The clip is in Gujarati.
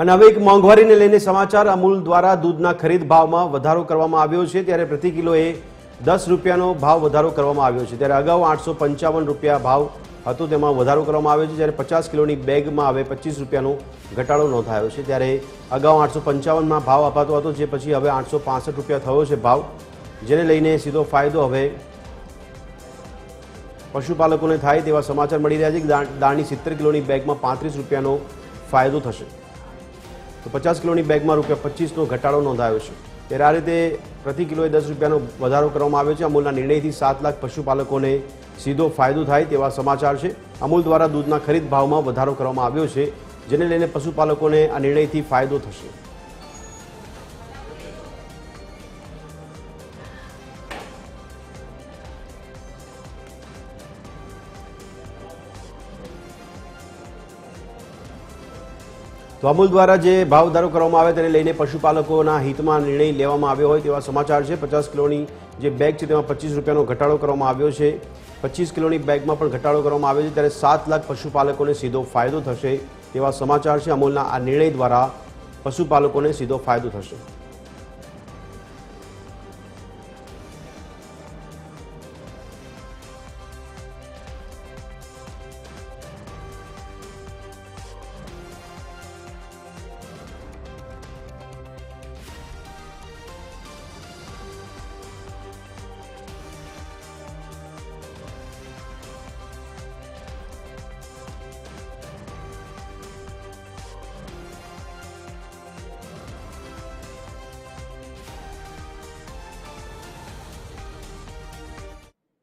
અને હવે એક મોંઘવારીને લઈને સમાચાર. અમૂલ દ્વારા દૂધના ખરીદ ભાવમાં વધારો કરવામાં આવ્યો છે. ત્યારે પ્રતિ કિલોએ દસ રૂપિયાનો ભાવ વધારો કરવામાં આવ્યો છે. ત્યારે અગાઉ આઠસો પંચાવન રૂપિયા ભાવ હતો. તેમાં વધારો કરવામાં આવ્યો છે. જ્યારે પચાસ કિલોની બેગમાં હવે પચીસ રૂપિયાનો ઘટાડો નોંધાયો છે. ત્યારે અગાઉ આઠસો પંચાવનમાં ભાવ અપાતો હતો. જે પછી હવે આઠસો પાસઠ રૂપિયા થયો છે ભાવ. જેને લઈને સીધો ફાયદો હવે પશુપાલકોને થાય તેવા સમાચાર મળી રહ્યા છે. કે દા- સિત્તેર કિલોની બેગમાં પાંત્રીસ રૂપિયાનો ફાયદો થશે. તો પચાસ કિલોની બેગમાં રૂપિયા પચીસનો ઘટાડો નોંધાયો છે. ત્યારે આ રીતે પ્રતિ કિલોએ દસ રૂપિયાનો વધારો કરવામાં આવ્યો છે. અમૂલના નિર્ણયથી સાત લાખ પશુપાલકોને સીધો ફાયદો થાય તેવા સમાચાર છે. અમૂલ દ્વારા દૂધના ખરીદ ભાવમાં વધારો કરવામાં આવ્યો છે, જેને લઈને પશુપાલકોને આ નિર્ણયથી ફાયદો થશે. તો અમૂલ દ્વારા જે ભાવ વધારો કરવામાં આવે તેને લઈને પશુપાલકોના હિતમાં નિર્ણય લેવામાં આવ્યો હોય તેવા સમાચાર છે. પચાસ કિલોની જે બેગ છે તેમાં પચીસ રૂપિયાનો ઘટાડો કરવામાં આવ્યો છે. પચીસ કિલોની બેગમાં પણ ઘટાડો કરવામાં આવ્યો છે. ત્યારે સાત લાખ પશુપાલકોને સીધો ફાયદો થશે તેવા સમાચાર છે. અમૂલના આ નિર્ણય દ્વારા પશુપાલકોને સીધો ફાયદો થશે.